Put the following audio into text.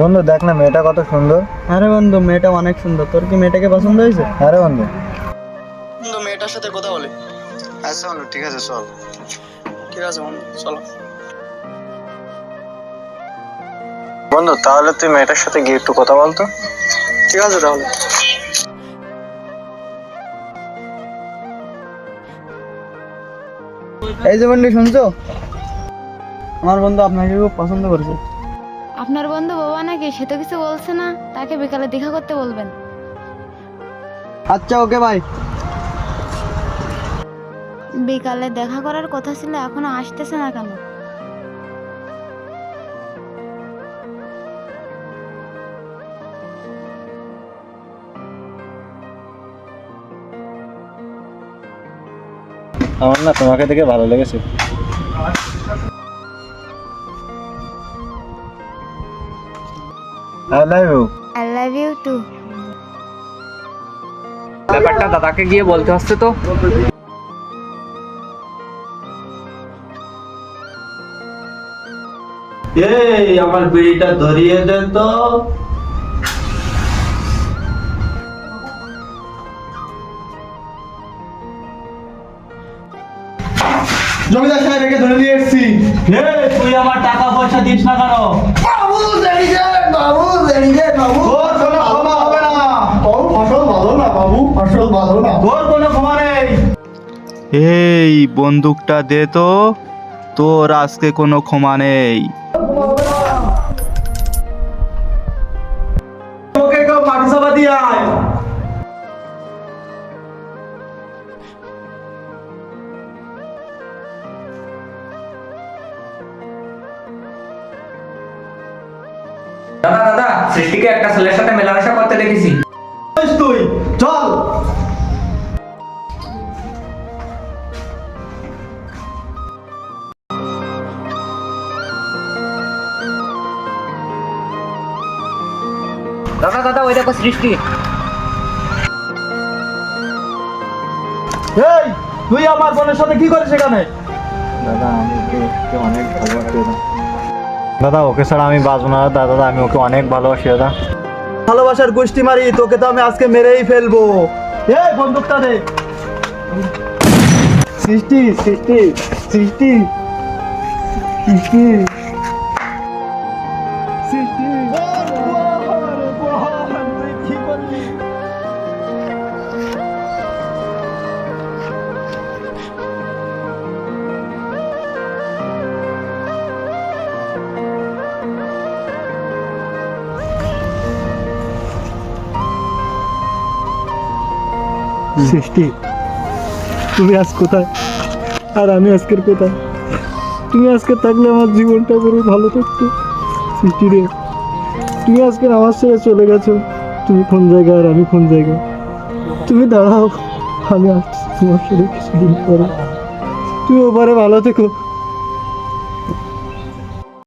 বন্ধু দেখ না মেয়েটা কত সুন্দর। আরে বন্ধু মেয়েটা অনেক সুন্দর। তোর কি মেয়েটাকে পছন্দ হয়েছে? আরে বন্ধু। বন্ধু মেয়েটার সাথে কথা বলি। আচ্ছা বন্ধু ঠিক আছে চল। ঠিক আছে বন্ধু চলো। বন্ধু তাহলে তুই মেয়েটার সাথে গিয়ে একটু কথা বলতো? ঠিক আছে তাহলে। এই যে বন্ধু শুনছো? আমার বন্ধু আপনাকে খুব পছন্দ করেছে। আপনার বন্ধু বাবা নাকি সে তো কিছু বলছে না তাকে বিকালে দেখা করতে বলবেন। আচ্ছা ওকে ভাই বিকালে দেখা করার কথা ছিল এখনও আসতেছে না কেন? আমার না তোমাকে দেখে ভালো লেগেছে। I love you I love you too ব্যাপারটা দাদাকে গিয়ে বলতে হচ্ছে তো। এই আমার বিড়িটা ধরিয়ে দে তো। জমিদার সাহেবকে ধরে নিয়ে এসেছি। তুই আমার টাকা পয়সা দিস না কেন? বাবু দেরি বাবু। দেরি রে বাবু তোর কোনো ক্ষমা হবে না। বাবু ফসল ভালো না বাবু? ফসল ভালো না। তোর কোনো ক্ষমা নেই। এই বন্দুকটা দে তো। তোর আজকে কোনো ক্ষমা নেই। ওকে কেউ মাটি চাপা দিয়ে আয়। দাদা দাদা সৃষ্টিকে একটা ছেলের সাথে মেলামেশা করতে দেখেছি। তুই চল। দাদা দাদা ওই দেখো সৃষ্টি। এই তুই আমার বোনের সাথে কি করিস এখানে? দাদা আমি অনেক ভালোবাসি দাদা, ওকে ছাড়া আমি বাঁচবো না। দাদা দাদা, আমি ওকে অনেক ভালোবাসি, দাদা। ভালোবাসার গোষ্ঠী মারি, তোকে তো আমি আজকে মেরেই ফেলব। এ বন্দুকটা দে। সৃষ্টি সৃষ্টি সৃষ্টি। সৃষ্টি। সৃষ্টি। তুমি আজ কোথায়? আর আমি আজকের কোথায়? তুমি আজকে থাকলে আমার জীবনটা পুরো ভালো থাকতো। সৃষ্টি রে, তুমি আজকে আমার ছেড়ে চলে গেছো। তুমি কোন জায়গায় আর আমি কোন জায়গায়? তুমি দাঁড়াও, আমি আসছি তোমার সাথে কিছুদিন পরে। তুমি ওপারে ভালো থেকো।